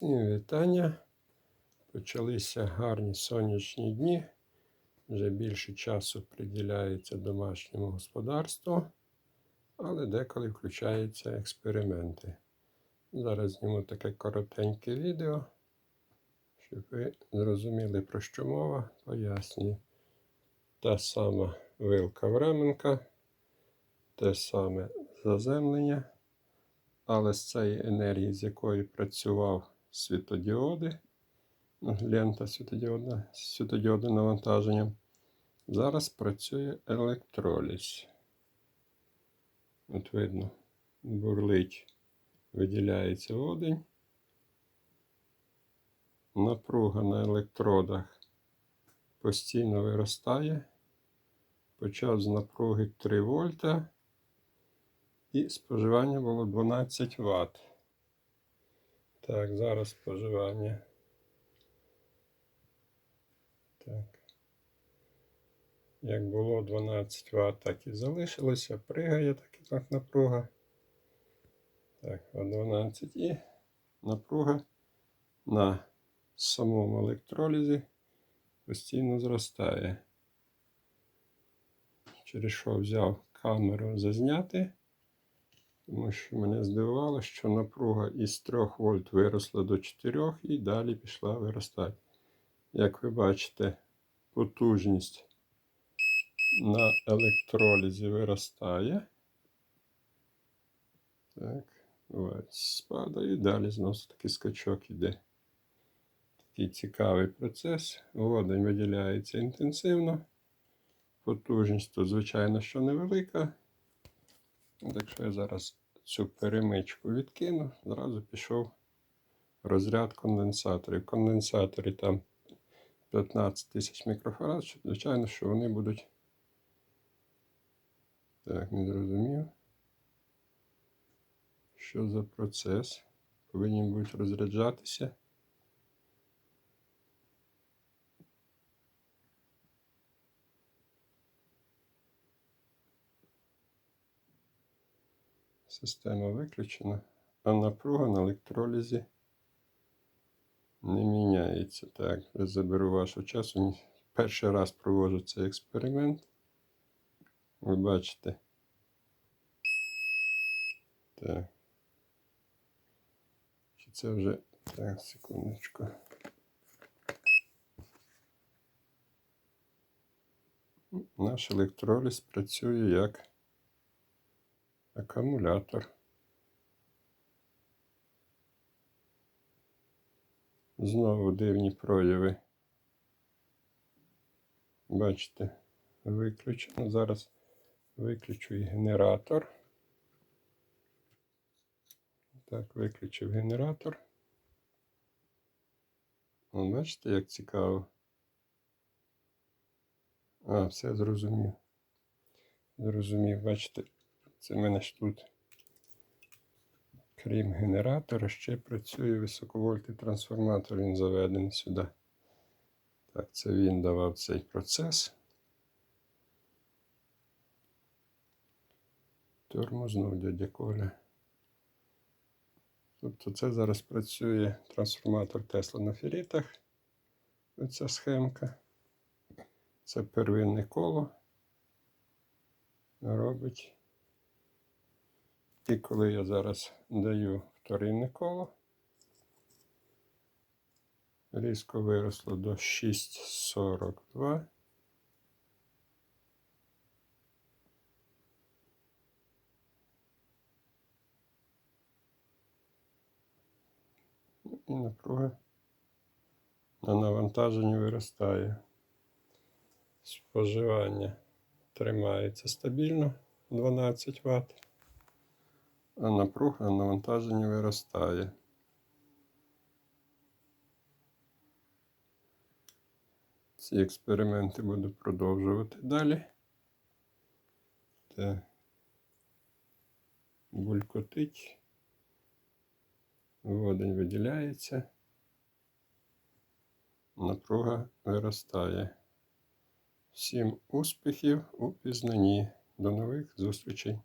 І вітання. Почалися гарні сонячні дні. Вже більше часу приділяється домашньому господарству, але деколи включаються експерименти. Зараз зніму таке коротеньке відео, щоб ви зрозуміли, про що мова, пояснюю. Та сама вилка временка, те саме заземлення, але з цієї енергії, з якою працював світодіоди, ну, лента світодіодна, з світодіодним навантаженням, зараз працює електроліз. От видно, бурлить, виділяється водень. Напруга на електродах постійно виростає. Почав з напруги 3 вольта і споживання було 12 Вт. Так, зараз споживання. Так. Як було 12 Вт, так і залишилося. Пригає так і так напруга. Так, от 12 і напруга на самому електролізі постійно зростає. Через що взяв камеру зазняти, тому що мене здивувало, що напруга із 3 вольт виросла до 4 і далі пішла виростати. Як ви бачите, потужність на електролізі виростає. Так, спадає і далі знову такий скачок іде. Такий цікавий процес. Водень виділяється інтенсивно. Потужність тут, звичайно, що невелика. Так що я зараз цю перемичку відкину, зразу пішов розряд конденсаторів. Конденсаторі там 15 тисяч мікрофарад, звичайно, що вони будуть. Так, не зрозумів. Що за процес? Повинні будуть розряджатися. Система виключена, а напруга на електролізі не міняється. Так, я заберу вашу часу. Перший раз проводжу цей експеримент. Ви бачите. Так. Чи це вже... Так, секундочку. Наш електроліз працює як акумулятор. Знову дивні прояви. Бачите, виключено. Зараз виключу і генератор. Так, виключив генератор. О, бачите, як цікаво. А, все зрозумів. Зрозумів, бачите, це в мене ж тут, крім генератора, ще працює високовольтний трансформатор, він заведений сюди. Так, це він давав цей процес. Тормознув дядя Коля. Тобто це зараз працює трансформатор Тесла на ферритах. Оця схемка. Це первинне коло. Робить. І коли я зараз даю вторинне коло, різко виросло до 6,42. І напруга на навантаженні виростає. Споживання тримається стабільно 12 Вт, а напруга на навантаженні виростає. Ці експерименти буду продовжувати далі. Так. Булькотить. Водень виділяється. Напруга виростає. Всім успіхів у пізнанні. До нових зустрічей!